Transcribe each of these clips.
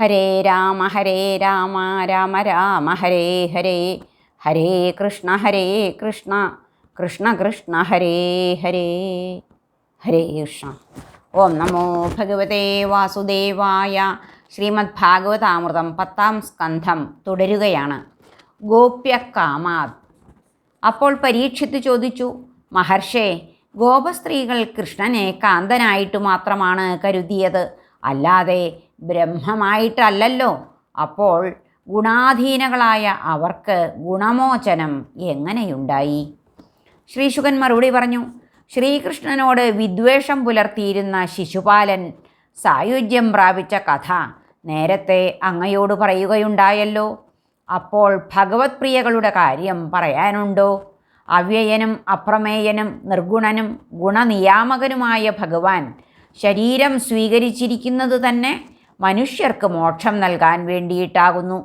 ഹരേ രാമ ഹരേ രാമ രാമ രാമ ഹരേ ഹരേ. ഹരേ കൃഷ്ണ ഹരേ കൃഷ്ണ കൃഷ്ണ കൃഷ്ണ ഹരേ ഹരേ. ഹരേ കൃഷ്ണ. ഓം നമോ ഭഗവതേ വാസുദേവായ ശ്രീമദ് ഭാഗവതാമൃതം പത്താം സ്കന്ധം തുടരുകയാണ്. ഗോപ്യകാമാത്. അപ്പോൾ പരീക്ഷിത് ചോദിച്ചു മഹർഷേ ഗോപസ്ത്രീകൾ കൃഷ്ണനെ കാന്തനായിട്ട് മാത്രമാണ് കരുതിയത്. അല്ലാതെ ബ്രഹ്മമായിട്ടല്ലല്ലോ. അപ്പോൾ ഗുണാധീനകളായ അവർക്ക് ഗുണമോചനം എങ്ങനെയുണ്ടായി? ശ്രീശുകൻ മറുപടി പറഞ്ഞു ശ്രീകൃഷ്ണനോട് വിദ്വേഷം പുലർത്തിയിരുന്ന ശിശുപാലൻ സായുജ്യം പ്രാപിച്ച കഥ നേരത്തെ അങ്ങയോട് പറയുകയുണ്ടായല്ലോ. അപ്പോൾ ഭഗവത് പ്രിയകളുടെ കാര്യം പറയാനുണ്ടോ? അവ്യയനും അപ്രമേയനും നിർഗുണനും ഗുണനിയാമകനുമായ ഭഗവാൻ ശരീരം സ്വീകരിച്ചിരിക്കുന്നത് തന്നെ മനുഷ്യർക്ക് മോക്ഷം നൽകാൻ വേണ്ടിയിട്ടാകുന്നു.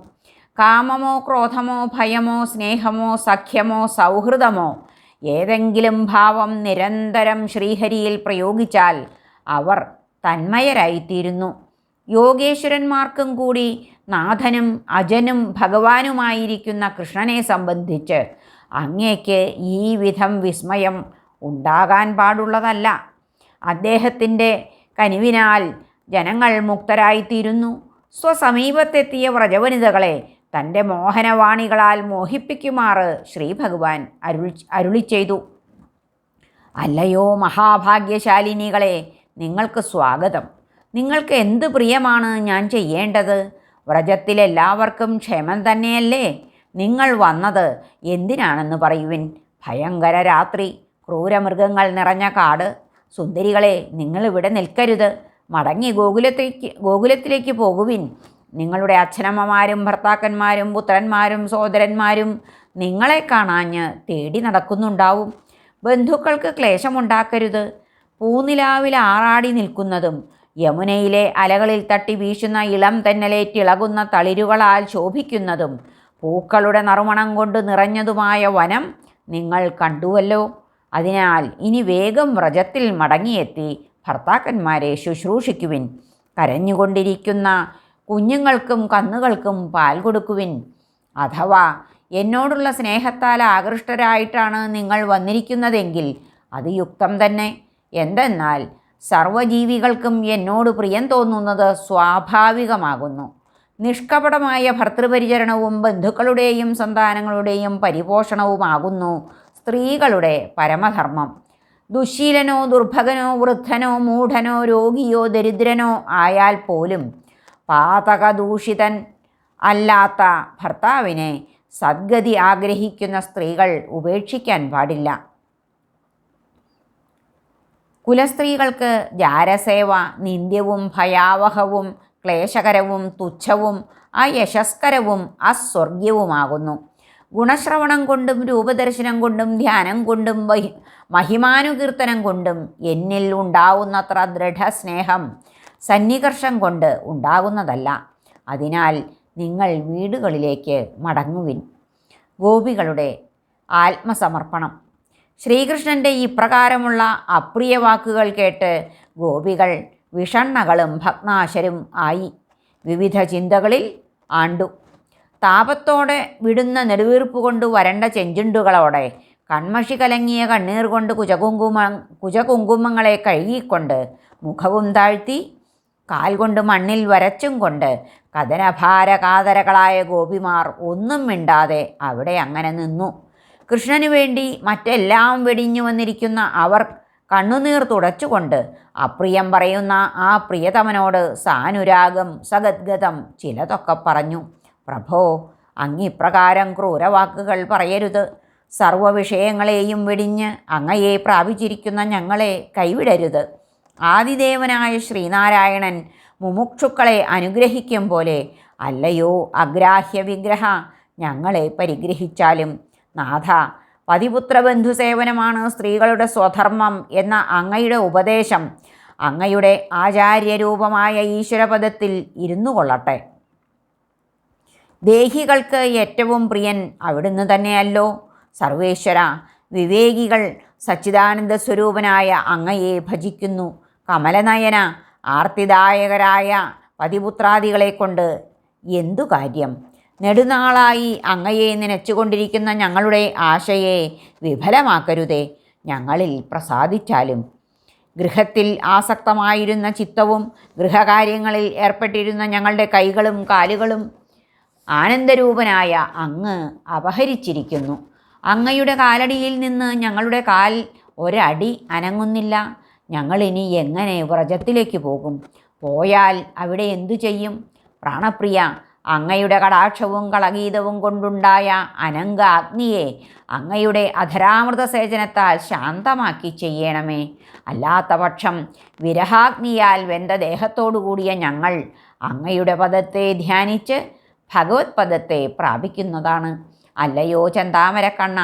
കാമമോ ക്രോധമോ ഭയമോ സ്നേഹമോ സഖ്യമോ സൗഹൃദമോ ഏതെങ്കിലും ഭാവം നിരന്തരം ശ്രീഹരിയിൽ പ്രയോഗിച്ചാൽ അവർ തന്മയരായിത്തീരുന്നു. യോഗേശ്വരന്മാർക്കും കൂടി നാഥനും അജനും ഭഗവാനുമായിരിക്കുന്ന കൃഷ്ണനെ സംബന്ധിച്ച് അങ്ങേക്ക് ഈ വിധം വിസ്മയം ഉണ്ടാകാൻ പാടുള്ളതല്ല. അദ്ദേഹത്തിന്റെ കനിവിനാൽ ജനങ്ങൾ മുക്തരായിത്തീരുന്നു. സ്വസമീപത്തെത്തിയ വ്രജവനിതകളെ തന്റെ മോഹനവാണികളാൽ മോഹിപ്പിക്കുമാറ് ശ്രീഭഗവാൻ അരുൾ അരുളി ചെയ്തു. അല്ലയോ മഹാഭാഗ്യശാലിനികളെ നിങ്ങൾക്ക് സ്വാഗതം. നിങ്ങൾക്ക് എന്ത് പ്രിയമാണ് ഞാൻ ചെയ്യേണ്ടത്? വ്രജത്തിലെല്ലാവർക്കും ക്ഷേമം തന്നെയല്ലേ? നിങ്ങൾ വന്നത് എന്തിനാണെന്ന് പറയുവിൻ? ഭയങ്കര രാത്രി ക്രൂരമൃഗങ്ങൾ നിറഞ്ഞ കാട്. സുന്ദരികളെ നിങ്ങളിവിടെ നിൽക്കരുത്. മടങ്ങി ഗോകുലത്തേക്ക് ഗോകുലത്തിലേക്ക് പോകുവിൻ. നിങ്ങളുടെ അച്ഛനമ്മമാരും ഭർത്താക്കന്മാരും പുത്രന്മാരും സഹോദരന്മാരും നിങ്ങളെ കാണാഞ്ഞ് തേടി നടക്കുന്നുണ്ടാവും. ബന്ധുക്കൾക്ക് ക്ലേശമുണ്ടാക്കരുത്. പൂനിലാവിൽ ആറാടി നിൽക്കുന്നതും യമുനയിലെ അലകളിൽ തട്ടി വീശുന്ന ഇളം തെന്നലേറ്റിളകുന്ന തളിരുകളാൽ ശോഭിക്കുന്നതും പൂക്കളുടെ നറുമണം കൊണ്ട് നിറഞ്ഞതുമായ വനം നിങ്ങൾ കണ്ടുവല്ലോ. അതിനാൽ ഇനി വേഗം വ്രജത്തിൽ മടങ്ങിയെത്തി ഭർത്താക്കന്മാരെ ശുശ്രൂഷിക്കുവിൻ. കരഞ്ഞുകൊണ്ടിരിക്കുന്ന കുഞ്ഞുങ്ങൾക്കും കന്നുകൾക്കും പാൽ കൊടുക്കുവിൻ. അഥവാ എന്നോടുള്ള സ്നേഹത്താൽ ആകൃഷ്ടരായിട്ടാണ് നിങ്ങൾ വന്നിരിക്കുന്നതെങ്കിൽ അത് യുക്തം തന്നെ. എന്തെന്നാൽ സർവജീവികൾക്കും എന്നോട് പ്രിയം തോന്നുന്നത് സ്വാഭാവികമാകുന്നു. നിഷ്കപടമായ ഭർത്തൃപരിചരണവും ബന്ധുക്കളുടെയും സന്താനങ്ങളുടെയും പരിപോഷണവുമാകുന്നു സ്ത്രീകളുടെ പരമധർമ്മം. ദുശീലനോ ദുർഭകനോ വൃദ്ധനോ മൂഢനോ രോഗിയോ ദരിദ്രനോ ആയാൽ പോലും പാതകദൂഷിതൻ അല്ലാത്ത ഭർത്താവിനെ സദ്ഗതി ആഗ്രഹിക്കുന്ന സ്ത്രീകൾ ഉപേക്ഷിക്കാൻ പാടില്ല. കുലസ്ത്രീകൾക്ക് ജാരസേവ നിന്ദ്യവും ഭയാവഹവും ക്ലേശകരവും തുച്ഛവും അയശസ്കരവും അസ്വർഗ്യവുമാകുന്നു ഗുണശ്രവണം കൊണ്ടും രൂപദർശനം കൊണ്ടും ധ്യാനം കൊണ്ടും മഹിമാനുകീർത്തനം കൊണ്ടും എന്നിൽ ഉണ്ടാവുന്നത്ര ദൃഢസ്നേഹം സന്നികർഷം കൊണ്ട് ഉണ്ടാകുന്നതല്ല അതിനാൽ നിങ്ങൾ വീടുകളിലേക്ക് മടങ്ങുവിൻ. ഗോപികളുടെ ആത്മസമർപ്പണം. ശ്രീകൃഷ്ണന്റെ ഇപ്രകാരമുള്ള അപ്രിയ വാക്കുകൾ കേട്ട് ഗോപികൾ വിഷണ്ണകളും ഭഗ്നാശരും ആയി. വിവിധ ചിന്തകളിൽ ആണ്ടു. താപത്തോടെ വിടുന്ന നെടുവീർപ്പ് കൊണ്ട് വരണ്ട ചെഞ്ചുണ്ടുകളോടെ കൺമഷി കലങ്ങിയ കണ്ണീർ കൊണ്ട് കുജകുങ്കുമ കുജകുങ്കുമങ്ങളെ കഴുകിക്കൊണ്ട് മുഖവും താഴ്ത്തി കാൽ കൊണ്ട് മണ്ണിൽ വരച്ചും കൊണ്ട് കഥനഭാരകാതരകളായ ഗോപിമാർ ഒന്നും മിണ്ടാതെ അവിടെ അങ്ങനെ നിന്നു. കൃഷ്ണനു വേണ്ടി മറ്റെല്ലാം വെടിഞ്ഞു വന്നിരിക്കുന്ന അവർ കണ്ണുനീർ തുടച്ചുകൊണ്ട് അപ്രിയം പറയുന്ന ആ പ്രിയതമനോട് സാനുരാഗം സഗദ്ഗതം ചിലതൊക്കെ പറഞ്ഞു. പ്രഭോ അങ്ങിപ്രകാരം ക്രൂരവാക്കുകൾ പറയരുത്. സർവവിഷയങ്ങളെയും വെടിഞ്ഞ് അങ്ങയെ പ്രാപിച്ചിരിക്കുന്ന ഞങ്ങളെ കൈവിടരുത്. ആദിദേവനായ ശ്രീനാരായണൻ മുമുക്ഷുക്കളെ അനുഗ്രഹിക്കും പോലെ അല്ലയോ അഗ്രാഹ്യ വിഗ്രഹ ഞങ്ങളെ പരിഗ്രഹിച്ചാലും. നാഥ പതിപുത്ര ബന്ധുസേവനമാണ് സ്ത്രീകളുടെ സ്വധർമ്മം എന്ന അങ്ങയുടെ ഉപദേശം. അങ്ങയുടെ ആചാര്യരൂപമായ ഈശ്വരപദത്തിൽ ഇരുന്നു കൊള്ളട്ടെ ദേഹികൾക്ക് ഏറ്റവും പ്രിയൻ അവിടുന്ന് തന്നെയല്ലോ. സർവേശ്വര വിവേകികൾ സച്ചിദാനന്ദ സ്വരൂപനായ അങ്ങയെ ഭജിക്കുന്നു. കമലനയന ആർത്തിദായകരായ പതിപുത്രാദികളെ കൊണ്ട് എന്തു കാര്യം? നെടുനാളായി അങ്ങയെ നനച്ചുകൊണ്ടിരിക്കുന്ന ഞങ്ങളുടെ ആശയെ വിഫലമാക്കരുതേ. ഞങ്ങളിൽ പ്രസാദിച്ചാലും. ഗൃഹത്തിൽ ആസക്തമായിരുന്ന ചിത്തവും ഗൃഹകാര്യങ്ങളിൽ ഏർപ്പെട്ടിരുന്ന ഞങ്ങളുടെ കൈകളും കാലുകളും ആനന്ദരൂപനായ അങ്ങ് അപഹരിച്ചിരിക്കുന്നു. അങ്ങയുടെ കാലടിയിൽ നിന്ന് ഞങ്ങളുടെ കാൽ ഒരടി അനങ്ങുന്നില്ല. ഞങ്ങളിനി എങ്ങനെ വ്രജത്തിലേക്ക് പോകും? പോയാൽ അവിടെ എന്തു ചെയ്യും? പ്രാണപ്രിയ അങ്ങയുടെ കടാക്ഷവും കളഗീതവും കൊണ്ടുണ്ടായ അനങ്ക അഗ്നിയെ അങ്ങയുടെ അധരാമൃത സേചനത്താൽ ശാന്തമാക്കി ചെയ്യണമേ. അല്ലാത്ത പക്ഷം വിരഹാഗ്നിയാൽ വെന്ത ദേഹത്തോടു കൂടിയ ഞങ്ങൾ അങ്ങയുടെ പദത്തെ ധ്യാനിച്ച് ഭഗവത് പദത്തെ പ്രാപിക്കുന്നതാണ്. അല്ലയോ ചന്താമരക്കണ്ണ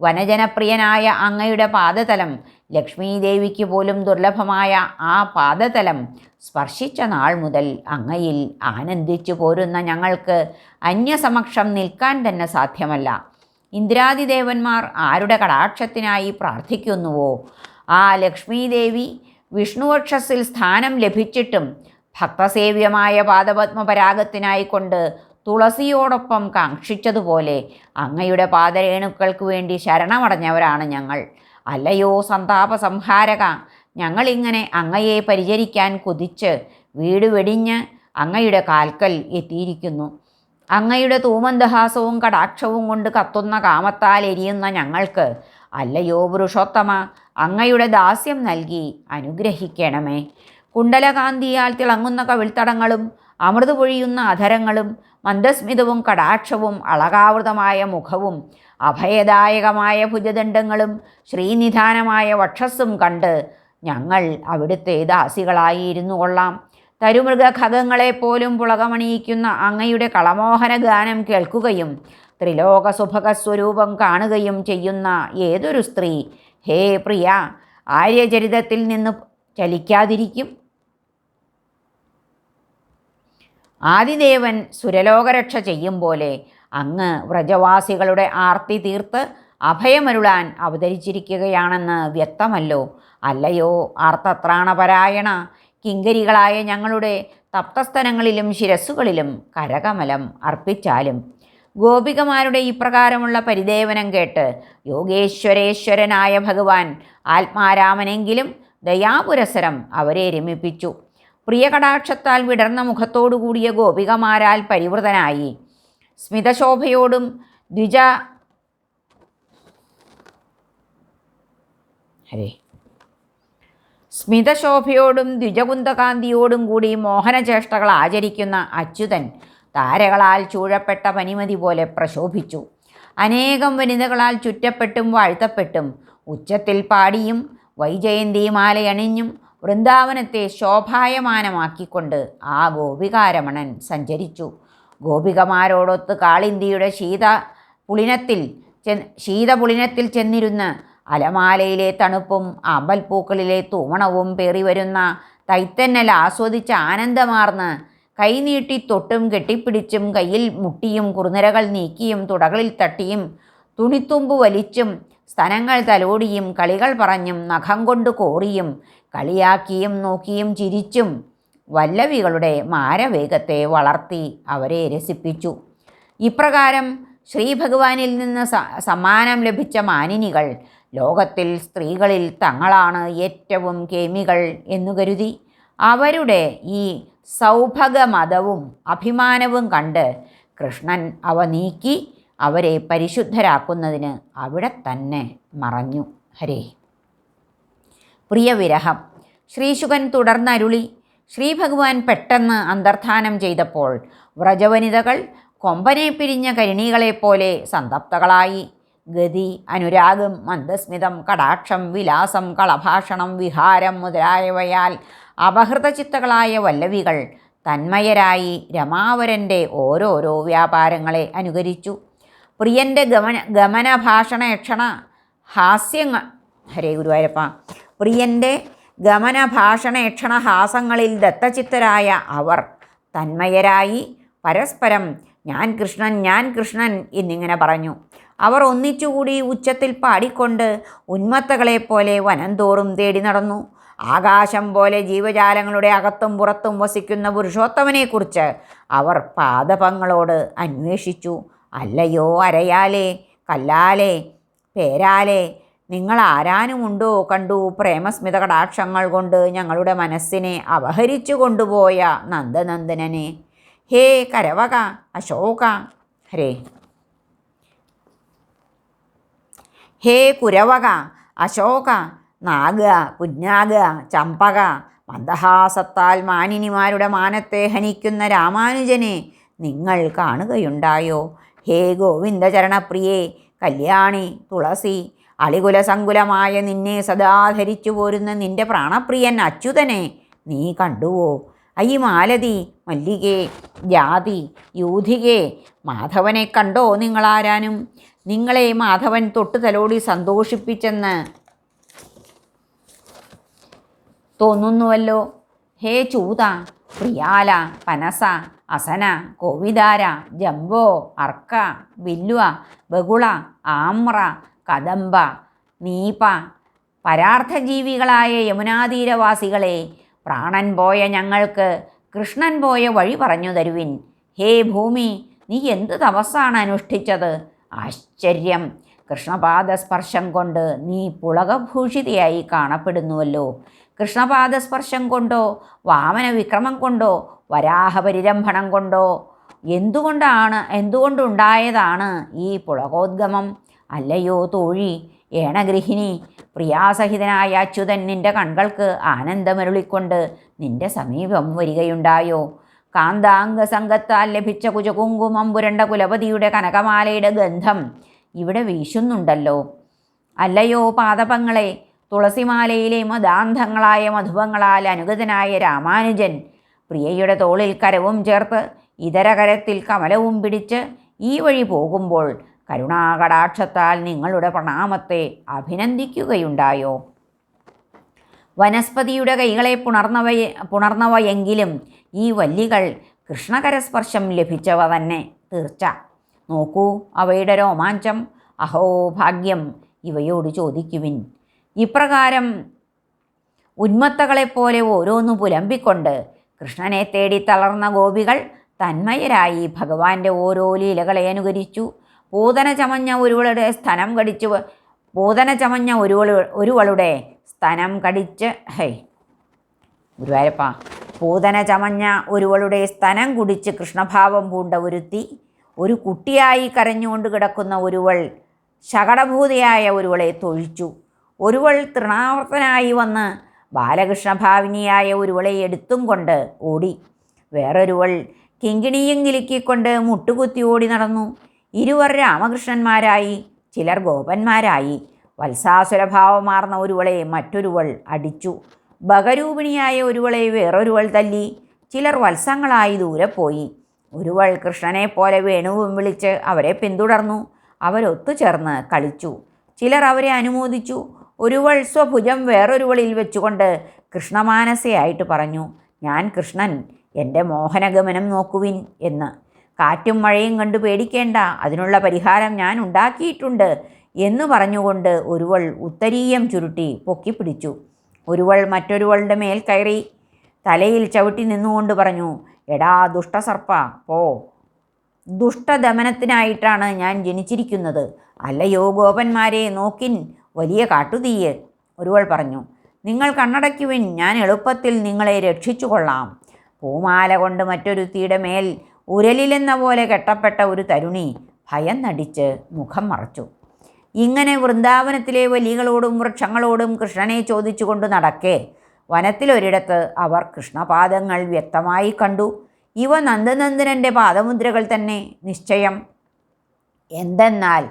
വനജനപ്രിയനായ അങ്ങയുടെ പാദതലം ലക്ഷ്മീദേവിക്ക് പോലും ദുർലഭമായ ആ പാദതലം സ്പർശിച്ച നാൾ മുതൽ അങ്ങയിൽ ആനന്ദിച്ചു പോരുന്ന ഞങ്ങൾക്ക് അന്യസമക്ഷം നിൽക്കാൻ തന്നെ സാധ്യമല്ല. ഇന്ദ്രാദിദേവന്മാർ ആരുടെ കടാക്ഷത്തിനായി പ്രാർത്ഥിക്കുന്നുവോ? ആ ലക്ഷ്മീദേവി വിഷ്ണുവക്ഷസിൽ സ്ഥാനം ലഭിച്ചിട്ടും ഭക്തസേവ്യമായ പാദപത്മപരാഗത്തിനായി കൊണ്ട് തുളസിയോടൊപ്പം കാക്ഷിച്ചതുപോലെ അങ്ങയുടെ പാദരേണുക്കൾക്ക് വേണ്ടി ശരണമടഞ്ഞവരാണ് ഞങ്ങൾ. അല്ലയോ സന്താപ സംഹാരക ഞങ്ങളിങ്ങനെ അങ്ങയെ പരിചരിക്കാൻ കുതിച്ച് വീട് വെടിഞ്ഞ് അങ്ങയുടെ കാൽക്കൽ എത്തിയിരിക്കുന്നു. അങ്ങയുടെ തൂമന്ദഹാസവും കടാക്ഷവും കൊണ്ട് കത്തുന്ന കാമത്താൽ എരിയുന്ന ഞങ്ങൾക്ക് അല്ലയോ പുരുഷോത്തമ അങ്ങയുടെ ദാസ്യം നൽകി അനുഗ്രഹിക്കണമേ. കുണ്ടലകാന്തിയാൽ തിളങ്ങുന്ന കവിൾത്തടങ്ങളും അമൃത് പൊഴിയുന്ന അധരങ്ങളും മന്ദസ്മിതവും കടാക്ഷവും അളകാവൃതമായ മുഖവും അഭയദായകമായ ഭുജദണ്ഡങ്ങളും ശ്രീനിധാനമായ വക്ഷസ്സും കണ്ട് ഞങ്ങൾ അവിടുത്തെ ദാസികളായി ഇരുന്നു കൊള്ളാം. തരുമൃഗഖഗങ്ങളെപ്പോലും പുളകമണിയിക്കുന്ന അങ്ങയുടെ കളമോഹന ഗാനം കേൾക്കുകയും ത്രിലോക സുഭഗസ്വരൂപം കാണുകയും ചെയ്യുന്ന ഏതൊരു സ്ത്രീ ഹേ പ്രിയ ആര്യചരിതത്തിൽ നിന്ന് ചലിക്കാതിരിക്കും. ആദിദേവൻ സുരലോകരക്ഷ ചെയ്യും പോലെ അങ്ങ് വ്രജവാസികളുടെ ആർത്തി തീർത്ത് അഭയമരുളാൻ അവതരിച്ചിരിക്കുകയാണെന്ന് വ്യക്തമല്ലോ. അല്ലയോ ആർത്തത്രാണപരായണ? കിങ്കരികളായ ഞങ്ങളുടെ തപ്തസ്ഥലങ്ങളിലും ശിരസ്സുകളിലും കരകമലം അർപ്പിച്ചാലും. ഗോപികമാരുടെ ഇപ്രകാരമുള്ള പരിദേവനം കേട്ട് യോഗേശ്വരേശ്വരനായ ഭഗവാൻ ആത്മാരാമനെങ്കിലും ദയാപുരസരം അവരെ രമിപ്പിച്ചു. പ്രിയകടാക്ഷത്താൽ വിടർന്ന മുഖത്തോടു കൂടിയ ഗോപികമാരാൽ പരിവൃതനായി. സ്മിതശോഭയോടും ദ്വിജ ഹരേ. സ്മിതശോഭയോടും ദ്വിജകുന്തകാന്തിയോടും കൂടി മോഹനചേഷ്ടകൾ ആചരിക്കുന്ന അച്യുതൻ താരകളാൽ ചൂഴപ്പെട്ട പനിമതി പോലെ പ്രശോഭിച്ചു. അനേകം വനിതകളാൽ ചുറ്റപ്പെട്ടും വാഴ്ത്തപ്പെട്ടും ഉച്ചത്തിൽ പാടിയും വൈജയന്തിമാലയണിഞ്ഞും വൃന്ദാവനത്തെ ശോഭായമാനമാക്കിക്കൊണ്ട് ആ ഗോപികാരമണൻ സഞ്ചരിച്ചു. ഗോപികമാരോടൊത്ത് കാളിന്തിയുടെ ശീത പുളിനത്തിൽ ചെ ശീതപുളിനത്തിൽ ചെന്നിരുന്ന് അലമാലയിലെ തണുപ്പും അമ്പൽപ്പൂക്കളിലെ തൂമണവും പേറി വരുന്ന തൈത്തന്നൽ ആസ്വദിച്ച് ആനന്ദമാർന്ന് കൈനീട്ടി തൊട്ടും കെട്ടിപ്പിടിച്ചും കയ്യിൽ മുട്ടിയും കുറുനിരകൾ നീക്കിയും തുടകളിൽ തട്ടിയും തുണിത്തുമ്പ് വലിച്ചും സ്തനങ്ങൾ തലോടിയും കളികൾ പറഞ്ഞും നഖം കൊണ്ട് കോറിയും കളിയാക്കിയും നോക്കിയും ചിരിച്ചും വല്ലവികളുടെ മാരവേഗത്തെ വളർത്തി അവരെ രസിപ്പിച്ചു. ഇപ്രകാരം ശ്രീഭഗവാനിൽ നിന്ന് സമ്മാനം ലഭിച്ച മാനിനികൾ ലോകത്തിൽ സ്ത്രീകളിൽ തങ്ങളാണ് ഏറ്റവും കേമികൾ എന്നു കരുതി. അവരുടെ ഈ സൗഭഗമതവും അഭിമാനവും കണ്ട് കൃഷ്ണൻ അവ നീക്കി അവരെ പരിശുദ്ധരാക്കുന്നതിന് അവിടെ തന്നെ മറഞ്ഞു. ഹരേ. പ്രിയവിരഹം. ശ്രീശുഖൻ തുടർന്നരുളി. ശ്രീഭഗവാൻ പെട്ടെന്ന് അന്തർധാനം ചെയ്തപ്പോൾ വ്രജവനിതകൾ കൊമ്പനെ പിരിഞ്ഞ കരിണികളെപ്പോലെ സന്തപ്തകളായി. ഗതി അനുരാഗം മന്ദസ്മിതം കടാക്ഷം വിലാസം കളഭാഷണം വിഹാരം മുതലായവയാൽ അപഹൃതചിത്തകളായ വല്ലവികൾ തന്മയരായി രമാവരന്റെ ഓരോരോ വ്യാപാരങ്ങളെ അനുകരിച്ചു. പ്രിയന്റെ ഗമന ഗമന ഭാഷണ യക്ഷണ ഹാസ്യങ്ങൾ. ഹരേ ഗുരുവായൂരപ്പ. പ്രിയന്റെ ഗമന ഭാഷണ യക്ഷണ ഹാസങ്ങളിൽ ദത്തചിത്തരായ അവർ തന്മയരായി പരസ്പരം ഞാൻ കൃഷ്ണൻ ഞാൻ കൃഷ്ണൻ എന്നിങ്ങനെ പറഞ്ഞു. അവർ ഒന്നിച്ചുകൂടി ഉച്ചത്തിൽ പാടിക്കൊണ്ട് ഉന്മത്തകളെപ്പോലെ വനംതോറും തേടി നടന്നു. ആകാശം പോലെ ജീവജാലങ്ങളുടെ അകത്തും പുറത്തും വസിക്കുന്ന പുരുഷോത്തമനെക്കുറിച്ച് അവർ പാദപങ്ങളോട് അന്വേഷിച്ചു. അല്ലയോ അരയാലേ കല്ലാലേ പേരാലേ നിങ്ങൾ ആരാനുമുണ്ടോ കണ്ടു പ്രേമസ്മിത കടാക്ഷങ്ങൾ കൊണ്ട് ഞങ്ങളുടെ മനസ്സിനെ അപഹരിച്ചു കൊണ്ടുപോയ നന്ദനന്ദനനെ. ഹേ കരവക അശോക ഹരേ. ഹേ കുരവക അശോക നാഗ കുഞ്ഞാഗ ചമ്പക മന്ദഹാസത്താൽ മാനിനിമാരുടെ മാനത്തെ ഹനിക്കുന്ന രാമാനുജനെ നിങ്ങൾ കാണുകയുണ്ടായോ? ഹേ ഗോവിന്ദചരണപ്രിയേ കല്യാണി തുളസി അളികുലസങ്കുലമായ നിന്നെ സദാ ധരിച്ചു പോരുന്ന നിന്റെ പ്രാണപ്രിയൻ അച്യുതനെ നീ കണ്ടുവോ? അയ്യ മാലതി മല്ലികേ ജാതി യൂധികേ മാധവനെ കണ്ടോ നിങ്ങളാരാനും? നിങ്ങളെ മാധവൻ തൊട്ടു തലോടി സന്തോഷിപ്പിച്ചെന്ന് തോന്നുന്നുവല്ലോ. ഹേ ചൂത പ്രിയാല പനസ അസന കോവിദാര ജംബോ അർക്ക ബില്ലുവ ബഹുള ആമ്ര കദംബ നീപ. പരാർത്ഥജീവികളായ യമുനാതീരവാസികളെ പ്രാണൻ പോയ ഞങ്ങൾക്ക് കൃഷ്ണൻ പോയ വഴി പറഞ്ഞു തരുവിൻ. ഹേ ഭൂമി നീ എന്ത് തപസ്സാണ് അനുഷ്ഠിച്ചത്? ആശ്ചര്യം. കൃഷ്ണപാദസ്പർശം കൊണ്ട് നീ പുളകഭൂഷിതയായി കാണപ്പെടുന്നുവല്ലോ. കൃഷ്ണപാദസ്പർശം കൊണ്ടോ വാമന വിക്രമം കൊണ്ടോ വരാഹപരിരംഭണം കൊണ്ടോ എന്തുകൊണ്ടാണ് എന്തുകൊണ്ടുണ്ടായതാണ് ഈ പുളകോദ്ഗമം? അല്ലയോ തോഴി ഏണഗൃഹിണി പ്രിയാസഹിതനായ അച്യുതൻ നിന്റെ കൺകൾക്ക് ആനന്ദമരുളിക്കൊണ്ട് നിന്റെ സമീപം വരികയുണ്ടായോ? കാന്താംഗ സംഘത്താൽ ലഭിച്ച കുജകുങ്കുമം പുരണ്ട കുലപതിയുടെ കനകമാലയുടെ ഗന്ധം ഇവിടെ വീശുന്നുണ്ടല്ലോ. അല്ലയോ പാദപങ്ങളെ തുളസിമാലയിലെ മദാന്തങ്ങളായ മധുവങ്ങളാൽ അനുഗതനായ രാമാനുജൻ പ്രിയയുടെ തോളിൽ കരവും ചേർത്ത് ഇതര കരത്തിൽ കമലവും പിടിച്ച് ഈ വഴി പോകുമ്പോൾ കരുണാകടാക്ഷത്താൽ നിങ്ങളുടെ പ്രണാമത്തെ അഭിനന്ദിക്കുകയുണ്ടായോ? വനസ്പതിയുടെ കൈകളെ പുണർന്നവയെ പുണർന്നവയെങ്കിലും ഈ വല്ലികൾ കൃഷ്ണകരസ്പർശം ലഭിച്ചവ തന്നെ തീർച്ച. നോക്കൂ അവയുടെ രോമാഞ്ചം. അഹോ ഭാഗ്യം ഇവയോട് ചോദിക്കുവിൻ. ഇപ്രകാരം ഉന്മത്തകളെപ്പോലെ ഓരോന്നു പുലമ്പിക്കൊണ്ട് കൃഷ്ണനെ തേടി തളർന്ന ഗോപികൾ തന്മയരായി ഭഗവാന്റെ ഓരോ ലീലകളെ അനുകരിച്ചു. പൂതന ചമഞ്ഞ ഒരുവളുടെ സ്ഥനം കടിച്ചു പൂതന ചമഞ്ഞ ഒരുവളു ഒരുവളുടെ സ്ഥനം കടിച്ച് ഹൈ ഗുരുവായൂരപ്പ. പൂതന ചമഞ്ഞ ഒരുവളുടെ സ്തനം കുടിച്ച് കൃഷ്ണഭാവം പൂണ്ട ഒരുത്തി ഒരു കുട്ടിയായി കരഞ്ഞുകൊണ്ട് കിടക്കുന്ന ഒരുവൾ ശകടഭൂതയായ ഒരുവളെ തൊഴിച്ചു. ഒരുവൾ തൃണാവർത്തനായി വന്ന് ബാലകൃഷ്ണഭാവിനിയായ ഒരുവളെ എടുത്തും കൊണ്ട് ഓടി. വേറൊരുവൾ കിങ്കിണിയും കിലുക്കിക്കൊണ്ട് മുട്ടുകുത്തി ഓടി നടന്നു. ഇരുവർ രാമകൃഷ്ണന്മാരായി ചിലർ ഗോപന്മാരായി. വത്സാസുരഭാവമാർന്ന ഒരുവളെ മറ്റൊരുവൾ അടിച്ചു. ബഹരൂപിണിയായ ഒരുവളെ വേറൊരുവൾ തല്ലി. ചിലർ വത്സങ്ങളായി ദൂരെ പോയി. ഒരുവൾ കൃഷ്ണനെ പോലെ വേണുവും വിളിച്ച് അവരെ പിന്തുടർന്നു. അവരൊത്തുചേർന്ന് കളിച്ചു. ചിലർ അവരെ അനുമോദിച്ചു. ഒരുവൾ സ്വഭുജം വേറൊരുവളിൽ വെച്ചുകൊണ്ട് കൃഷ്ണമാനസയായിട്ട് പറഞ്ഞു ഞാൻ കൃഷ്ണൻ എന്റെ മോഹനഗമനം നോക്കുവിൻ എന്ന്. കാറ്റും മഴയും കണ്ടു പേടിക്കേണ്ട അതിനുള്ള പരിഹാരം ഞാൻ ഉണ്ടാക്കിയിട്ടുണ്ട് എന്ന് പറഞ്ഞുകൊണ്ട് ഒരുവൾ ഉത്തരീയം ചുരുട്ടി പൊക്കിപ്പിടിച്ചു ഒരുവൾ മറ്റൊരുവളുടെ മേൽ കയറി തലയിൽ ചവിട്ടി നിന്നുകൊണ്ട് പറഞ്ഞു എടാ ദുഷ്ടസർപ്പ പോ. ദുഷ്ടദമനത്തിനായിട്ടാണ് ഞാൻ ജനിച്ചിരിക്കുന്നത്. അല്ലയോ ഗോപന്മാരെ നോക്കിൻ. വലിയ കാട്ടുതീയ് ഒരുവൾ പറഞ്ഞു. നിങ്ങൾ കണ്ണടയ്ക്കുവിൻ ഞാൻ എളുപ്പത്തിൽ നിങ്ങളെ രക്ഷിച്ചു കൊള്ളാം പൂമാല കൊണ്ട് മറ്റൊരുത്തിയുടെ മേൽ ഉരലിലെന്ന പോലെ കെട്ടപ്പെട്ട ഒരു തരുണി ഭയം നടിച്ച് മുഖം മറച്ചു. ഇങ്ങനെ വൃന്ദാവനത്തിലെ വലികളോടും വൃക്ഷങ്ങളോടും കൃഷ്ണനെ ചോദിച്ചുകൊണ്ട് നടക്കെ. വനത്തിലൊരിടത്ത് അവർ കൃഷ്ണപാദങ്ങൾ വ്യക്തമായി കണ്ടു. ഇവ നന്ദനന്ദനന്റെ പാദമുദ്രകൾ തന്നെ നിശ്ചയം. എന്തെന്നാൽ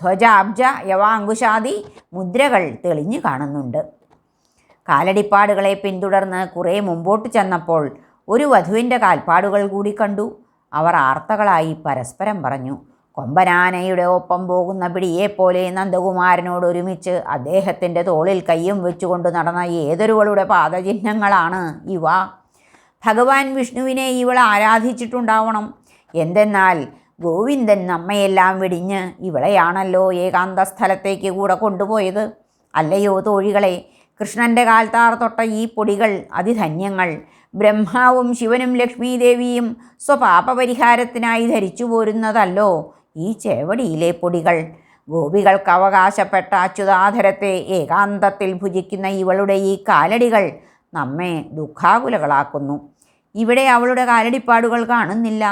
ധ്വജാബ്ജ യവാങ്കുശാദി മുദ്രകൾ തെളിഞ്ഞു കാണുന്നുണ്ട്. കാലടിപ്പാടുകളെ പിന്തുടർന്ന് കുറേ മുമ്പോട്ട് ചെന്നപ്പോൾ ഒരു വധുവിന്റെ കാൽപ്പാടുകൾ കൂടി കണ്ടു. അവർ ആർത്തകളായി പരസ്പരം പറഞ്ഞു കൊമ്പനാനയുടെ ഒപ്പം പോകുന്ന പിടിയെപ്പോലെ നന്ദകുമാരനോട് ഒരുമിച്ച് അദ്ദേഹത്തിന്റെ തോളിൽ കയ്യും വെച്ചുകൊണ്ട് നടന്ന ഏതൊരുവളുടെ പാദചിഹ്നങ്ങളാണ് ഇവ? ഭഗവാൻ വിഷ്ണുവിനെ ഇവൾ ആരാധിച്ചിട്ടുണ്ടാവണം. എന്തെന്നാൽ ഗോവിന്ദൻ നമ്മയെല്ലാം വെടിഞ്ഞ് ഇവളെയാണല്ലോ ഏകാന്ത സ്ഥലത്തേക്ക് കൂടെ കൊണ്ടുപോയത്. അല്ലയോ തോഴികളെ കൃഷ്ണന്റെ കാൽത്താർ തൊട്ട ഈ പൊടികൾ അതിധന്യങ്ങൾ. ബ്രഹ്മാവും ശിവനും ലക്ഷ്മീദേവിയും സ്വപാപപരിഹാരത്തിനായി ധരിച്ചു പോരുന്നതല്ലോ ഈ ചേവടിയിലെ പൊടികൾ. ഗോപികൾക്ക് അവകാശപ്പെട്ട അച്യുതാധരത്തെ ഏകാന്തത്തിൽ ഭുജിക്കുന്ന ഇവളുടെ ഈ കാലടികൾ നമ്മെ ദുഃഖാകുലകളാക്കുന്നു. ഇവിടെ അവളുടെ കാലടിപ്പാടുകൾ കാണുന്നില്ല.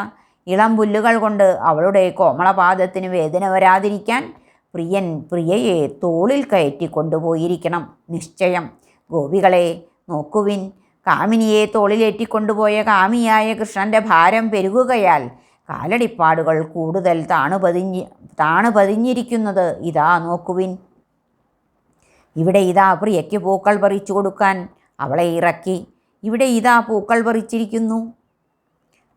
ഇളം പുല്ലുകൾ കൊണ്ട് അവളുടെ കോമളപാദത്തിന് വേദന വരാതിരിക്കാൻ പ്രിയൻ പ്രിയയെ തോളിൽ കയറ്റി കൊണ്ടുപോയിരിക്കണം. നിശ്ചയം. ഗോപികളെ നോക്കുവിൻ. കാമിനിയെ തോളിലേറ്റിക്കൊണ്ടുപോയ കാമിയായ കൃഷ്ണന്റെ ഭാരം പെരുകുകയാൽ കാലടിപ്പാടുകൾ കൂടുതൽ താണു പതിഞ്ഞ് താണു പതിഞ്ഞിരിക്കുന്നത് ഇതാ നോക്കുവിൻ. ഇവിടെ ഇതാ പ്രിയയ്ക്ക് പൂക്കൾ പറിച്ചു കൊടുക്കാൻ അവളെ ഇറക്കി. ഇവിടെ ഇതാ പൂക്കൾ പറിച്ചിരിക്കുന്നു.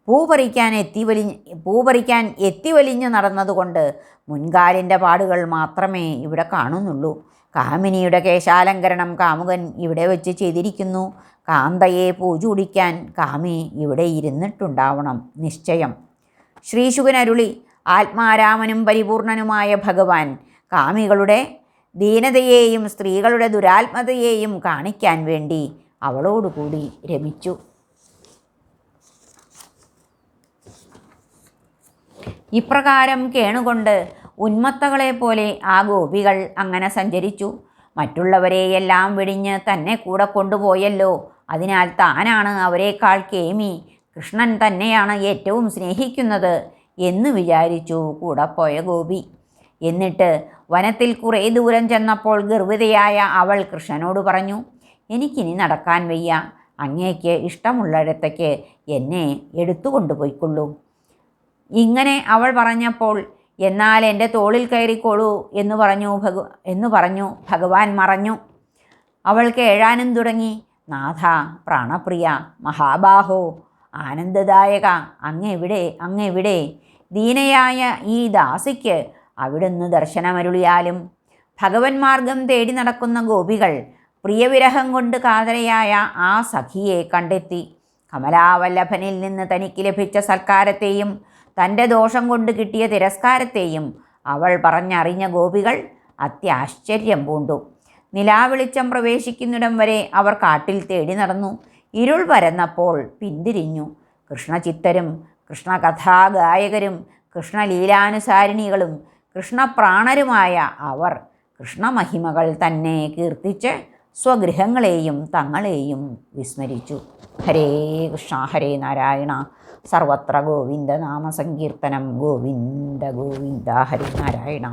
പൂ പറിക്കാൻ എത്തി വലിഞ്ഞ് പൂ പറിക്കാൻ എത്തി വലിഞ്ഞു നടന്നതുകൊണ്ട് മുൻകാലിന്റെ പാടുകൾ മാത്രമേ ഇവിടെ കാണുന്നുള്ളൂ. കാമിനിയുടെ കേശാലങ്കരണം കാമുകൻ ഇവിടെ വെച്ച് ചെയ്തിരിക്കുന്നു. കാന്തയെ പൂജൂടിക്കാൻ കാമി ഇവിടെ ഇരുന്നിട്ടുണ്ടാവണം നിശ്ചയം. ശ്രീശുഖനരുളി ആത്മാരാമനും പരിപൂർണനുമായ ഭഗവാൻ കാമികളുടെ ദീനതയെയും സ്ത്രീകളുടെ ദുരാത്മതയെയും കാണിക്കാൻ വേണ്ടി അവളോടുകൂടി രമിച്ചു. ഇപ്രകാരം കേണുകൊണ്ട് ഉന്മത്തകളെ പോലെ ആ ഗോപികൾ അങ്ങനെ സഞ്ചരിച്ചു. മറ്റുള്ളവരെയെല്ലാം വെടിഞ്ഞ് തന്നെ കൂടെ കൊണ്ടുപോയല്ലോ. അതിനാൽ താനാണ് അവരെക്കാൾ കേമി. കൃഷ്ണൻ തന്നെയാണ് ഏറ്റവും സ്നേഹിക്കുന്നത് എന്ന് വിചാരിച്ചു കൂടെ പോയ ഗോപി. എന്നിട്ട് വനത്തിൽ കുറേ ദൂരം ചെന്നപ്പോൾ ഗർഭിതയായ അവൾ കൃഷ്ണനോട് പറഞ്ഞു എനിക്കിനി നടക്കാൻ വയ്യ. അങ്ങേക്ക് ഇഷ്ടമുള്ളിടത്തേക്ക് എന്നെ എടുത്തു കൊണ്ടുപോയിക്കൊള്ളൂ ഇങ്ങനെ അവൾ പറഞ്ഞപ്പോൾ എന്നാൽ എന്റെ തോളിൽ കയറിക്കോളൂ എന്ന് പറഞ്ഞു ഭഗ എന്ന് പറഞ്ഞു ഭഗവാൻ മറഞ്ഞു. അവൾക്ക് എഴാനും തുടങ്ങി നാഥ പ്രാണപ്രിയ മഹാബാഹോ ആനന്ദദായക അങ്ങെവിടെ അങ്ങെവിടെ? ദീനയായ ഈ ദാസിക്ക് അവിടുന്ന് ദർശനമരുളിയാലും. ഭഗവൻ മാർഗം തേടി നടക്കുന്ന ഗോപികൾ പ്രിയവിരഹം കൊണ്ട് കാതരയായ ആ സഖിയെ കണ്ടെത്തി. കമലാവല്ലഭനിൽ നിന്ന് തനിക്ക് ലഭിച്ച സൽക്കാരത്തെയും തന്റെ ദോഷം കൊണ്ട് കിട്ടിയ തിരസ്കാരത്തെയും അവൾ പറഞ്ഞറിഞ്ഞ ഗോപികൾ അത്യാശ്ചര്യം പൂണ്ടു. നിലാവെളിച്ചം പ്രവേശിക്കുന്നിടം വരെ അവർ കാട്ടിൽ തേടി നടന്നു. ഇരുൾ പരന്നപ്പോൾ പിന്തിരിഞ്ഞു. കൃഷ്ണചിത്തരും കൃഷ്ണകഥാഗായകരും കൃഷ്ണലീലാനുസാരിണികളും കൃഷ്ണപ്രാണരുമായ അവർ കൃഷ്ണമഹിമകൾ തന്നെ കീർത്തിച്ച് സ്വഗൃഹങ്ങളെയും തങ്ങളെയും വിസ്മരിച്ചു. ഹരേ കൃഷ്ണ ഹരേ നാരായണ. സർവത്ര ഗോവിന്ദ നാമസങ്കീർത്തനം ഗോവിന്ദ ഗോവിന്ദ ഹരേ നാരായണ